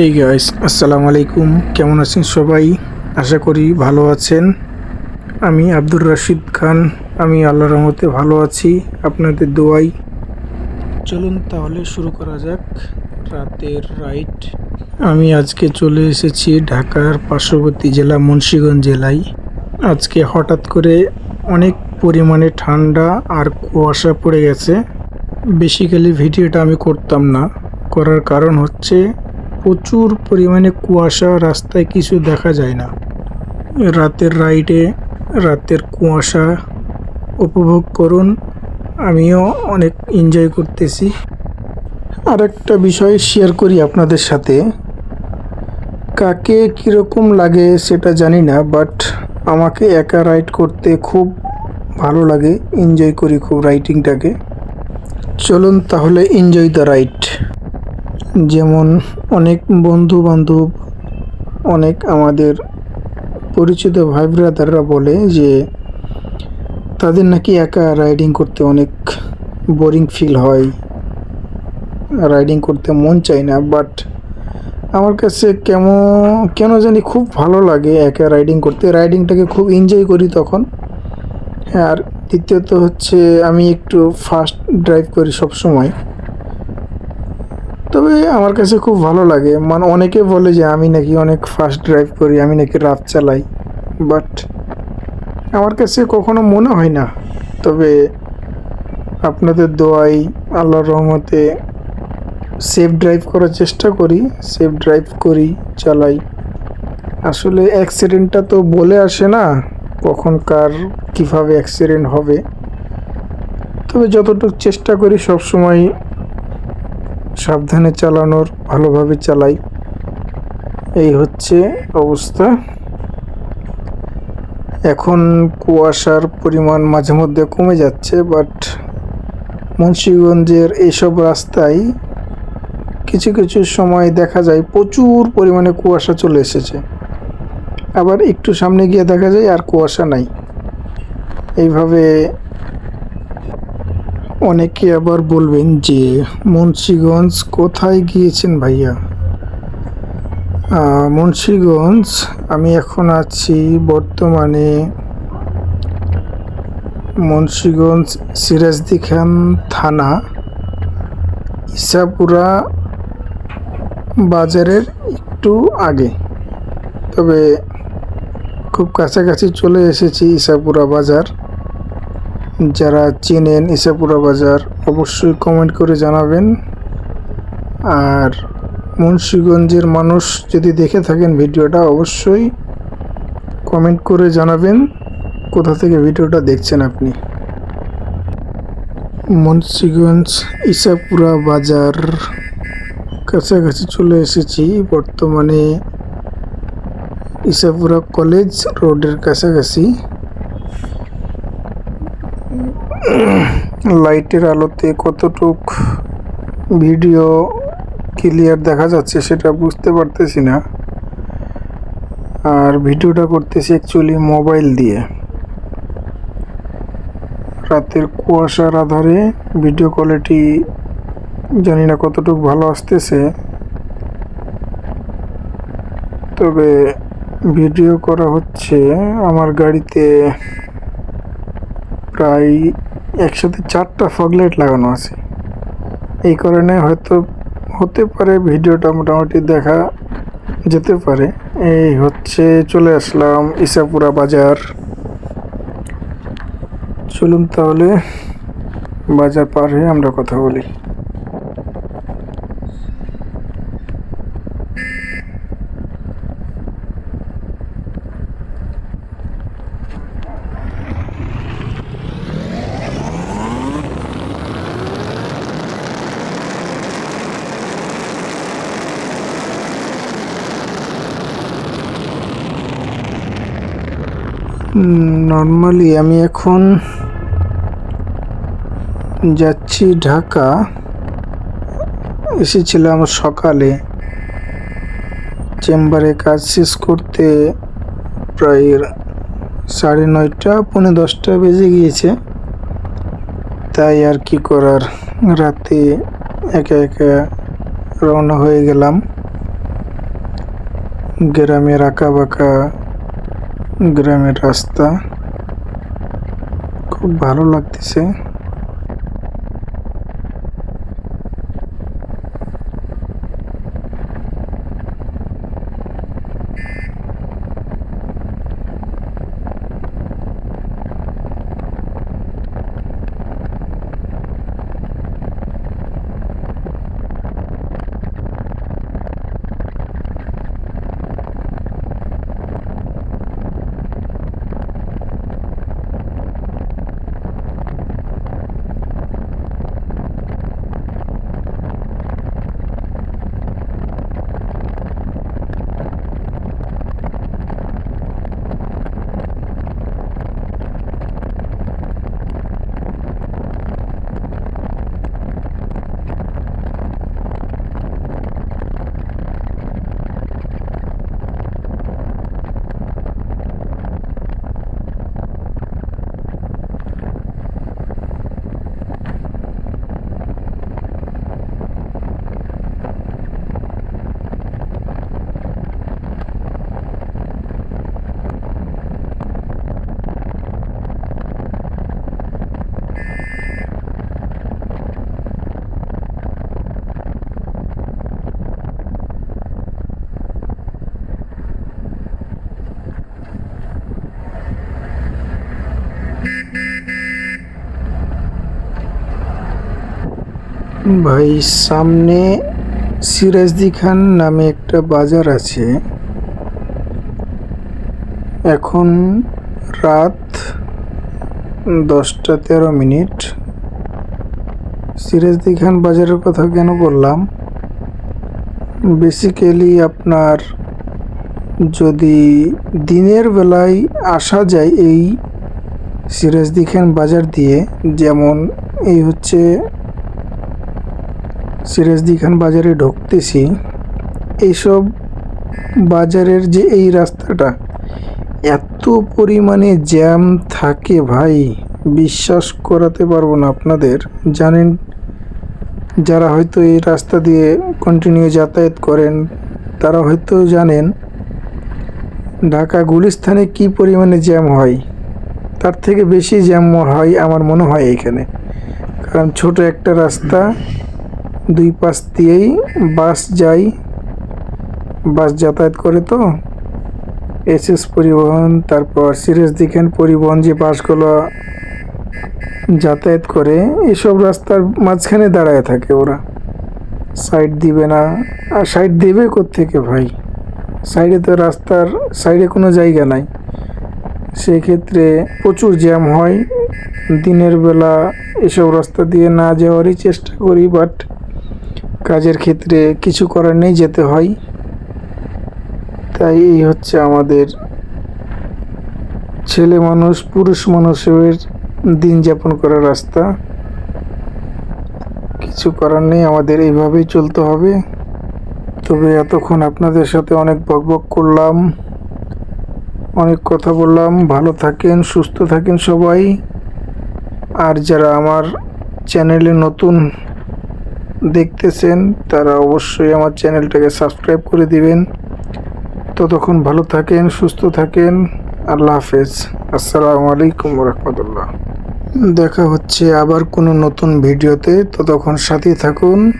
এই গাইস আসসালামু আলাইকুম। কেমন আছেন সবাই? আশা করি ভালো আছেন। আমি আব্দুর রাশিদ খান। আমি আল্লাহ রহমতে ভালো আছি। আপনাদের দোয়াই। চলুন তাহলে শুরু করা যাক রাতের রাইড আমি আজকে চলে এসেছি ঢাকার পার্শ্ববর্তী জেলা, মুন্সীগঞ্জ জেলায়। আজকে হঠাৎ করে অনেক পরিমাণে ঠান্ডা আর কুয়াশা পড়ে গেছে। বেসিক্যালি ভিডিওটা আমি করতাম না। করার কারণ হচ্ছে প্রচুর পরিমাণে কুয়াশা রাস্তায় কিছু দেখা যায় না। রাতের রাইডে, রাতের কুয়াশা উপভোগ করুন। আমিও অনেক এনজয় করতেছি। আর একটা বিষয় শেয়ার করি আপনাদের সাথে। কাকে কীরকম লাগে সেটা জানি না বাট আমাকে একা রাইড করতে খুব ভালো লাগে। এনজয় করি খুব রাইটিংটাকে চলুন তাহলে এনজয় দ্য রাইড যেমন অনেক বন্ধু বান্ধব অনেক আমাদের পরিচিত ভাই ব্রাদাররা বলে যে, তাদের নাকি একা রাইডিং করতে অনেক বোরিং ফিল হয়। রাইডিং করতে মন চায় না, বাট আমার কাছে কেমন, কেন জানি খুব ভালো লাগে একা রাইডিং করতে। রাইডিংটাকে খুব এনজয় করি তখন। আর দ্বিতীয়ত হচ্ছে আমি একটু ফাস্ট ড্রাইভ করি সব সময় তবে আমার কাছে খুব ভালো লাগে। মানে অনেকে বলে যে আমি নাকি অনেক ফাস্ট ড্রাইভ করি, আমি নাকি রাফ চালাই। বাট আমার কাছে কখনো মনে হয় না। তবে আপনাদের দোয়াই আল্লাহর রহমতে সেফ ড্রাইভ করার চেষ্টা করি সেফ ড্রাইভ করি, চালাই। আসলে অ্যাক্সিডেন্টটা তো বলে আসে না, কখন কার কীভাবে অ্যাক্সিডেন্ট হবে। তবে যতটুকু চেষ্টা করি সব সময় সাবধানে চালানোর, ভালোভাবে চালাই। এই হচ্ছে অবস্থা। এখন কুয়াশার পরিমাণ মাঝে মধ্যে কমে যাচ্ছে বাট মুন্সীগঞ্জের এইসব রাস্তায় কিছু কিছু সময় দেখা যায় প্রচুর পরিমাণে কুয়াশা চলে এসেছে। আবার একটু সামনে গিয়ে দেখা যায় আর কুয়াশা নাই। এইভাবে অনেকে আবার বলবেন যে, মুন্সীগঞ্জ কোথায় গিয়েছেন ভাইয়া? মুন্সীগঞ্জ, আমি এখন আছি বর্তমানে মুন্সীগঞ্জ সিরাজদি খান থানা, ইসাপুরা বাজারের একটু আগে। তবে খুব কাছাকাছি চলে এসেছি ইসাপুরা বাজার। যারা চেনেন ইসাপুরা বাজার, অবশ্যই কমেন্ট করে জানাবেন। আর মুন্সীগঞ্জের মানুষ যদি দেখে থাকেন ভিডিওটা, অবশ্যই কমেন্ট করে জানাবেন কোথা থেকে ভিডিওটা দেখছেন আপনি। মুন্সীগঞ্জ ইসাপুরা বাজার কাছাকাছি চলে এসেছি। বর্তমানে ইসাপুরা কলেজ রোডের কাছাকাছি। লাইটের আলোতে কতটুক ভিডিও ক্লিয়ার দেখা যাচ্ছে সেটা বুঝতে পারতেছি না। আর ভিডিওটা করতেছি অ্যাকচুয়ালি মোবাইল দিয়ে। রাতের কুয়াশার আধারে ভিডিও কোয়ালিটি জানি না কতটুকু ভালো আসতেছে। তবে ভিডিও করা হচ্ছে আমার গাড়িতে প্রায় একসাথে চারটা ফগলাইট লাগানো আছে। এই কারণে হয়তো হতে পারে ভিডিওটা মোটামুটি দেখা যেতে পারে। এই হচ্ছে চলে আসলাম ইসাপুরা বাজার। চলুন তাহলে বাজার পার হয়ে আমরা কথা বলি। নর্মালি আমি এখন যাচ্ছি ঢাকা। এসেছিলাম সকালে। চেম্বারে কাজ শেষ করতে প্রায় সাড়ে নয়টা, পৌনে দশটা বেজে গিয়েছে। তাই আর কি করার, রাতে একা একা রওনা হয়ে গেলাম। গ্রামের আঁকা বাঁকা গ্রামের রাস্তা। খুব ভালো লাগতেছে। ভাই, সামনে সিরাজদি খান নামে একটা বাজার আছে। এখন রাত দশটা তেরো মিনিট। সিরাজদি খান বাজারের কথা কেন বললাম? বেসিক্যালি আপনার যদি দিনের বেলায় আসা যায় এই সিরাজদি খান বাজার দিয়ে, যেমন এই হচ্ছে সিরাজদি খান বাজারে ঢুকতেছি, এইসব বাজারের যে এই রাস্তাটা, এত পরিমাণে জ্যাম থাকে ভাই, বিশ্বাস করাতে পারব না আপনাদের। জানেন, যারা হয়তো এই রাস্তা দিয়ে কন্টিনিউ যাতায়াত করেন, তারা হয়তো জানেন, ঢাকা গুলিস্থানে কি পরিমাণে জ্যাম হয়। তার থেকে বেশি জ্যাম হয়, আমার মনে হয় এখানে কারণ ছোট একটা রাস্তা দুই পাশ দিয়েই বাস যায় বাস যাতায়াত করে তো। এসএস পরিবহন, তারপর সিরিয়াস দিকেন পরিবহন যে বাসগুলো যাতায়াত করে, এসব রাস্তার মাঝখানে দাঁড়ায় থাকে ওরা। সাইড দিবে না। আর সাইড দেবে থেকে ভাই? সাইডে তো রাস্তার সাইডে কোনো জায়গা নাই। সেক্ষেত্রে প্রচুর জ্যাম হয়। দিনের বেলা এসব রাস্তা দিয়ে না যাওয়ারই চেষ্টা করি বাট কাজের ক্ষেত্রে কিছু করার নেই, যেতে হয়। তাই এই হচ্ছে আমাদের ছেলে মানুষ, পুরুষ মানুষের দিন যাপন করার রাস্তা। কিছু করার নেই, আমাদের এইভাবেই চলতে হবে। তবে এতক্ষণ আপনাদের সাথে অনেক বকবক করলাম, অনেক কথা বললাম। ভালো থাকেন, সুস্থ থাকেন সবাই। আর যারা আমার চ্যানেলে নতুন দেখতেছেন, তারা অবশ্যই আমার চ্যানেলটাকে সাবস্ক্রাইব করে দিবেন। ততক্ষণ ভালো থাকেন, সুস্থ থাকেন। আল্লাহ হাফেজ। আসসালামু আলাইকুম রহমতুল্লাহ দেখা হচ্ছে আবার কোনো নতুন ভিডিওতে। ততক্ষণ সাথে থাকুন।